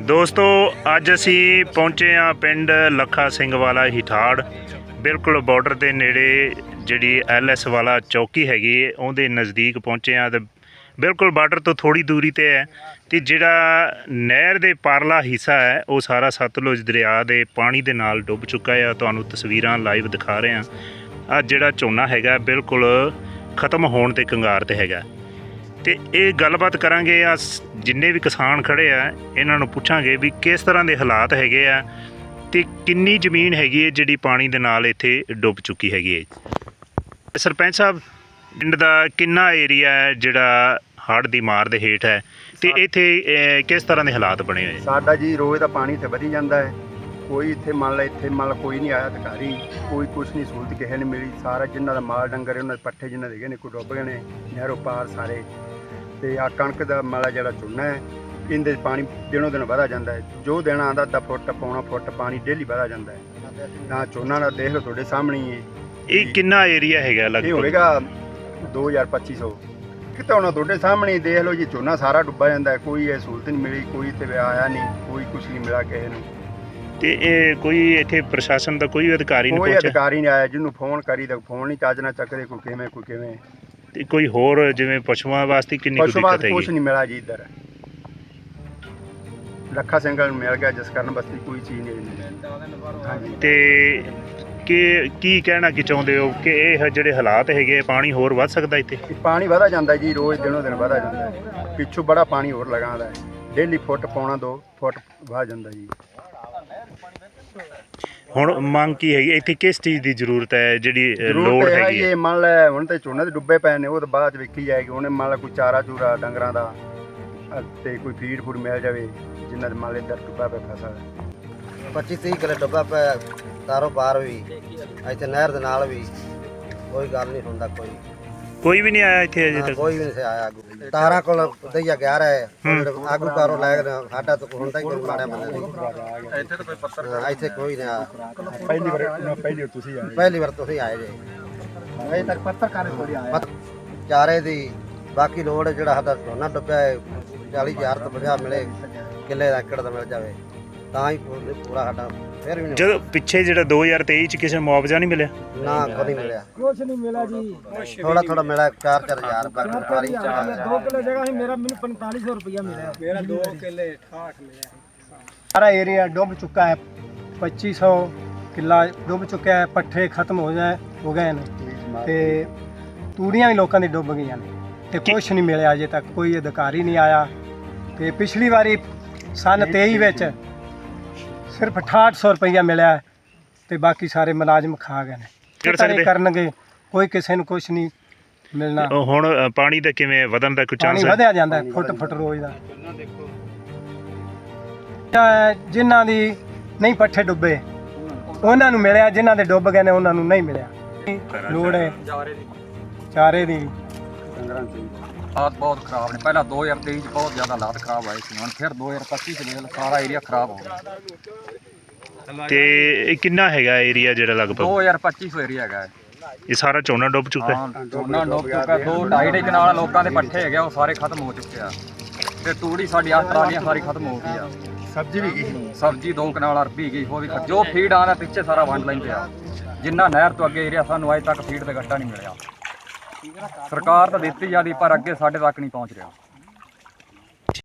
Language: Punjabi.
ਦੋਸਤੋ, ਅੱਜ ਅਸੀਂ ਪਹੁੰਚੇ ਆ ਪਿੰਡ ਲੱਖਾ ਸਿੰਘ ਵਾਲਾ ਹਿਠਾੜ। ਬਿਲਕੁਲ ਬਾਰਡਰ ਦੇ ਨੇੜੇ ਜਿਹੜੀ ਐਲਐਸ ਵਾਲਾ ਚੌਕੀ ਹੈਗੀ ਹੈ ਉਹਦੇ ਨਜ਼ਦੀਕ ਪਹੁੰਚੇ ਆ ਤੇ ਬਿਲਕੁਲ ਬਾਰਡਰ ਤੋਂ ਥੋੜੀ ਦੂਰੀ ਤੇ ਹੈ ਤੇ ਜਿਹੜਾ ਨਹਿਰ ਦੇ ਪਾਰਲਾ ਹਿੱਸਾ ਹੈ, ਉਹ ਸਾਰਾ ਸਤਲੁਜ ਦਰਿਆ ਦੇ ਪਾਣੀ ਦੇ ਨਾਲ ਡੁੱਬ ਚੁੱਕਾ ਹੈ। ਤੁਹਾਨੂੰ ਤਸਵੀਰਾਂ ਲਾਈਵ ਦਿਖਾ ਰਹੇ ਹਾਂ। ਆ ਜਿਹੜਾ ਝੋਨਾ ਹੈਗਾ, ਬਿਲਕੁਲ ਖਤਮ ਹੋਣ ਤੇ ਕੰਗਾਰ ਤੇ ਹੈਗਾ। ਤੇ ਇਹ ਗੱਲਬਾਤ ਕਰਾਂਗੇ ਆ ਜਿੰਨੇ ਵੀ ਕਿਸਾਨ ਖੜੇ ਆ ਇਹਨਾਂ ਨੂੰ ਪੁੱਛਾਂਗੇ ਵੀ ਕਿਸ ਤਰ੍ਹਾਂ ਦੇ ਹਾਲਾਤ ਹੈਗੇ ਆ ਤੇ ਕਿੰਨੀ ਜ਼ਮੀਨ ਹੈਗੀ ਹੈ ਜਿਹੜੀ ਪਾਣੀ ਦੇ ਨਾਲ ਇੱਥੇ ਡੁੱਬ ਚੁੱਕੀ ਹੈਗੀ ਹੈ ਸਰਪੰਚ ਸਾਹਿਬ ਪਿੰਡ ਦਾ ਕਿੰਨਾ ਏਰੀਆ ਹੈ ਜਿਹੜਾ ਹੜ੍ਹ ਦੀ ਮਾਰ ਦੇ ਹੇਠ ਹੈ ਤੇ ਇੱਥੇ ਅਹ, ਕਿਸ ਤਰ੍ਹਾਂ ਦੇ ਹਾਲਾਤ ਬਣੇ ਹੋਏ? ਸਾਡਾ ਜੀ ਰੋਜ਼ ਦਾ ਪਾਣੀ ਇੱਥੇ ਵਧੀ ਜਾਂਦਾ ਹੈ। ਕੋਈ ਇੱਥੇ ਮੰਨ ਲਾ ਇੱਥੇ ਮੰਨ ਲਾ ਕੋਈ ਨਹੀਂ ਆਇਆ ਅਧਿਕਾਰੀ ਕੋਈ ਕੁਛ ਨਹੀਂ ਸਹੂਲਤ ਕਿਸੇ ਨੇ ਮਿਲੀ। ਸਾਰਾ ਜਿਨ੍ਹਾਂ ਦਾ ਮਾਲ ਡੰਗਰ ਹੈ, ਉਹਨਾਂ ਦੇ ਪੱਠੇ ਜਿਨ੍ਹਾਂ ਦੇ ਗਏ ਨੇ ਕੋਈ ਡੁੱਬ ਗਏ ਨੇ ਨਹਿਰੋਂ ਪਾਰ ਸਾਰੇ। ਤੇ ਆ ਕਣਕ ਦਾ ਮਾਲਾ ਜਿਹੜਾ ਝੋਨਾ ਹੈ ਇਹਦੇ 'ਚ ਪਾਣੀ ਦਿਨੋਂ ਦਿਨ ਵਧਾ ਜਾਂਦਾ ਹੈ। ਜੋ ਦਿਨ ਆਉਂਦਾ ਅੱਧਾ ਫੁੱਟ ਪੌਣਾ ਫੁੱਟ ਪਾਣੀ ਡੇਲੀ ਵਧਾ ਜਾਂਦਾ ਹੈ। ਨਾ ਝੋਨਾ ਦਾ ਦੇਖ ਲਓ ਤੁਹਾਡੇ ਸਾਹਮਣੇ ਹੀ ਹੈ। ਇਹ ਕਿੰਨਾ ਏਰੀਆ ਹੈਗਾ ਇਹ ਲਗਭਗ? ਹੋਵੇਗਾ 2250 ਕਿਤੇ ਹੁਣ ਤੁਹਾਡੇ ਸਾਹਮਣੇ ਹੀ ਦੇਖ ਲਓ ਜੀ ਝੋਨਾ ਸਾਰਾ ਡੁੱਬਾ ਜਾਂਦਾ ਹੈ। ਕੋਈ ਇਹ ਸਹੂਲਤ ਨਹੀਂ ਮਿਲੀ ਕੋਈ ਇੱਥੇ ਆਇਆ ਨਹੀਂ ਕੋਈ ਕੁਛ ਨਹੀਂ ਮਿਲਾ ਕਿਸੇ ਨੂੰ। ਤੇ ਇਹ ਕੋਈ ਇੱਥੇ ਪ੍ਰਸ਼ਾਸਨ ਦਾ ਕੋਈ ਅਧਿਕਾਰੀ ਨਹੀਂ ਕੋਈ ਪਹੁੰਚਿਆ? ਅਧਿਕਾਰੀ ਨਹੀਂ ਆਇਆ ਜਿਹਨੂੰ ਫੋਨ ਕਰੀ ਤਾਂ ਫੋਨ ਨਹੀਂ ਚੱਜ ਨਾਲ ਚੱਕਦੇ ਕੋਈ ਕਿਵੇਂ ਕੋਈ ਕਿਵੇਂ। ਤੇ ਕੋਈ ਹੋਰ ਜਿਵੇਂ ਪਸ਼ੂਆਂ ਵਾਸਤੇ ਕਿੰਨੀ ਕੁ ਪਸ਼ੂ ਬਾਤ ਦਿੱਕਤ ਹੈਗੀ? ਨਹੀਂ ਮਿਲਾ ਜੀ ਇੱਧਰ। ਲੱਖਾ ਸਿੰਘਾਂ ਨੂੰ ਮਿਲ ਗਿਆ ਜਿਸ ਕਾਰਨ ਬਸਤੀ ਕੋਈ ਚੀਜ਼ ਨਹੀਂ ਮਿਲੀ ਹਾਂਜੀ। ਤੇ ਕੀ ਕੀ ਕਹਿਣਾ ਕੀ ਚਾਹੁੰਦੇ ਹੋ? ਕਿ ਇਹ ਜਿਹੜੇ ਹਾਲਾਤ ਹੈਗੇ ਪਾਣੀ ਹੋਰ ਵੱਧ ਸਕਦਾ ਇੱਥੇ? ਇਹ ਪਾਣੀ ਵਧਾ ਜਾਂਦਾ ਜੀ ਰੋਜ਼ ਦਿਨੋਂ ਦਿਨ ਵਧਾ ਜਾਂਦਾ ਹੈ। ਪਿੱਛੋਂ ਬੜਾ ਪਾਣੀ ਹੋਰ ਲਗਾਉਂਦਾ ਹੈ। ਡੇਲੀ ਫੁੱਟ ਪੌਣਾ ਦੋ ਫੁੱਟ ਵਧ ਜਾਂਦਾ ਜੀ। ਹੁਣ ਮੰਗ ਕੀ ਹੈਗੀ? ਇੱਥੇ ਕਿਸ ਚੀਜ਼ ਦੀ ਜ਼ਰੂਰਤ ਹੈ? ਜਿਹੜੀ ਅ, ਲੋੜ ਹੈਗੀ ਹੈ? ਇਹ ਮੰਨ ਲੈ ਹੁਣ ਤੇ ਝੋਨੇ ਦੇ ਡੁੱਬੇ ਪਏ ਨੇ ਉਹ ਤਾਂ ਬਾਅਦ ਚ ਵੇਖੀ ਜਾਏਗੀ। ਉਹਨੇ ਮੰਨ ਲੈ ਕੋਈ ਚਾਰਾ ਚੂਰਾ ਡੰਗਰਾਂ ਦਾ ਅ, ਤੇ ਕੋਈ ਫੀਡ ਫੂਡ ਮਿਲ ਜਾਵੇ ਜਿੰਨਾਂ ਦੇ ਮੰਨ ਲੈ ਦਰ ਡੁੱਬਾ ਪਿਆ ਫਸਲ। 25 30 ਕਿਲੇ ਡੱਬਾ ਪਿਆ ਤਾਰੋਂ ਪਾਰ ਵੀ ਇੱਥੇ ਨਹਿਰ ਦੇ ਨਾਲ ਵੀ ਕੋਈ ਗੱਲ ਨਹੀਂ ਸੁਣਦਾ ਕੋਈ। ਕੋਈ ਵੀ ਨਹੀਂ ਆਇਆ ਇੱਥੇ ਅਜੇ ਹਾਂ, ਤੱਕ। ਕੋਈ ਵੀ ਨਹੀਂ ਆਇਆ ਆਗੂ ਤਾਰਾ ਕੋਲ ਦਈਆ ਗਿਆ ਰਹੇ। ਆਗੂ ਕਾਰੋ ਲੈ ਸਾਡਾ ਤਾਂ ਹੁੰਦਾ ਹੀ ਕੋਈ ਮਾੜਿਆ ਬੰਦੇ ਨਹੀਂ। ਇੱਥੇ ਤਾਂ ਕੋਈ ਪੱਤਰ ਇੱਥੇ ਕੋਈ ਨਹੀਂ ਆਇਆ ਪਹਿਲੀ ਵਾਰ ਨਾ ਪਹਿਲੀ ਵਾਰ ਤੁਸੀਂ ਆਏ। ਪਹਿਲੀ ਵਾਰ ਤੁਸੀਂ ਆਏ ਜੇ। ਅਜੇ ਤੱਕ ਪੱਤਰਕਾਰ ਥੋੜੀ ਆਇਆ। ਚਾਰੇ ਦੀ ਬਾਕੀ ਲੋੜ ਜਿਹੜਾ ਸਾਡਾ ਝੋਨਾ ਡੁੱਬਿਆ ਹੈ 40000 ਤੋਂ 50 ਮਿਲੇ ਕਿੱਲੇ ਦਾ ਏਕੜ ਦਾ ਮਿਲ ਜਾਵੇ। ਤਾਂ ਹੀ ਪੂਰਾ ਪੂਰਾ ਸਾਡਾ ਫਿਰ ਵੀ ਨਹੀਂ ਜਦੋਂ ਪਿੱਛੇ ਜਿਹੜਾ 2023 ਚ ਕਿਸੇ ਨੂੰ ਮੁਆਵਜ਼ਾ ਨਹੀਂ ਮਿਲਿਆ? ਨਾ ਕੋਈ ਮਿਲਿਆ। ਕੁਛ ਨਹੀਂ ਮਿਲਿਆ ਜੀ। ਥੋੜਾ ਥੋੜਾ ਮਿਲਿਆ 4-4000 ਬਾਕੀ ਸਾਰੀ ਦੋ ਕਿਲੋ ਜਗ੍ਹਾ ਸੀ ਮੇਰਾ ਮੈਨੂੰ 4500 ਰੁਪਇਆ ਮਿਲਿਆ। ਮੇਰਾ 2 ਕਿੱਲੇ 68 ਮਿਲਿਆ। ਸਾਰਾ ਏਰੀਆ ਡੁੱਬ ਚੁੱਕਾ ਹੈ। 2500 ਕਿੱਲਾ ਡੁੱਬ ਚੁੱਕਿਆ ਹੈ ਪੱਠੇ ਖਤਮ ਹੋ ਜਾਏ ਹੋ ਗਏ ਨੇ। ਤੇ ਤੂੜੀਆਂ ਵੀ ਲੋਕਾਂ ਦੀ ਡੁੱਬ ਗਈਆਂ ਨੇ। ਤੇ ਕੁਝ ਨਹੀਂ ਮਿਲਿਆ ਅਜੇ ਤੱਕ ਕੋਈ ਅਧਿਕਾਰੀ ਨਹੀਂ ਆਇਆ। ਤੇ ਪਿਛਲੀ ਵਾਰੀ ਸਨ 23 ਵਿੱਚ ਸਿਰਫ 6800 ਰੁਪਈਆ ਮਿਲਿਆ ਹੈ ਤੇ ਬਾਕੀ ਸਾਰੇ ਮੁਲਾਜ਼ਮ ਖਾ ਗਏ ਨੇ। ਸਕਦੇ? ਕਰਨਗੇ ਕੋਈ ਕਿਸੇ ਨੂੰ ਕੁਝ ਨਹੀਂ ਮਿਲਣਾ। ਉਹ ਹੁਣ ਅ, ਪਾਣੀ ਦਾ ਕਿਵੇਂ ਵਧਣ ਦਾ ਕੋਈ ਚਾਂਸ ਹੈ? ਵਧਿਆ ਜਾਂਦਾ ਹੈ, ਫੁੱਟ ਫੁੱਟ ਰੋਜ਼ ਦਾ। ਤਾਂ ਜਿਨ੍ਹਾਂ ਦੀ ਨਹੀਂ ਪੱਠੇ ਡੁੱਬੇ ਉਹਨਾਂ ਨੂੰ ਮਿਲਿਆ ਜਿਨ੍ਹਾਂ ਦੇ ਡੁੱਬ ਗਏ ਨੇ ਉਹਨਾਂ ਨੂੰ ਨਹੀਂ ਮਿਲਿਆ। ਲੋੜ ਹੈ ਚਾਰੇ ਦੀ। ਹਾਲਾਤ ਬਹੁਤ ਖਰਾਬ ਨੇ। ਪਹਿਲਾਂ 2023 ਚ ਬਹੁਤ ਜ਼ਿਆਦਾ ਹਾਲਾਤ ਖਰਾਬ ਆਏ ਸੀ ਹੁਣ ਫਿਰ 2025 ਚ ਦੇਖ ਲਓ ਸਾਰਾ ਏਰੀਆ ਖਰਾਬ ਹੋ ਗਿਆ। ਤੇ ਇਹ ਕਿੰਨਾ ਹੈਗਾ ਏਰੀਆ ਜਿਹੜਾ ਲਗਭਗ? 2025 ਏਰੀਆ ਹੈਗਾ ਹੈ। ਇਹ ਸਾਰਾ ਝੋਨਾ ਡੁੱਬ ਚੁੱਕਾ ਹੈ? ਹਾਂ ਝੋਨਾ ਡੁੱਬ ਚੁੱਕਾ ਦੋ ਢਾਈ ਢਾਈ ਕਨਾਲ ਲੋਕਾਂ ਦੇ ਪੱਠੇ ਹੈਗੇ ਆ, ਉਹ ਸਾਰੇ ਖਤਮ ਹੋ ਚੁੱਕੇ ਆ। ਤੇ ਤੂੜੀ ਸਾਡੀ ਆਹ ਟਰਾਲੀਆਂ ਸਾਰੀ ਖਤਮ ਹੋ ਗਈ ਆ। ਸਬਜ਼ੀ ਵੀ ਗਈ ਸਬਜ਼ੀ ਦੋ ਕਨਾਲ ਅਰਬੀ ਗਈ ਉਹ ਵੀ ਖ- ਜੋ ਫੀਡ ਆਉਂਦਾ ਪਿੱਛੇ ਸਾਰਾ ਵੰਡ ਲੈਂਦੇ ਆ। ਜਿੰਨਾ ਨਹਿਰ ਤੋਂ ਅੱਗੇ ਏਰੀਆ ਸਾਨੂੰ ਅਜੇ ਤੱਕ ਫੀਡ ਦਾ ਗੱਟਾ ਨਹੀਂ ਮਿਲਿਆ। ਸਰਕਾਰ ਤਾਂ ਦਿੱਤੀ ਜਾਂਦੀ ਪਰ ਅੱਗੇ ਸਾਡੇ ਤੱਕ ਨਹੀਂ ਪਹੁੰਚ ਰਿਹਾ।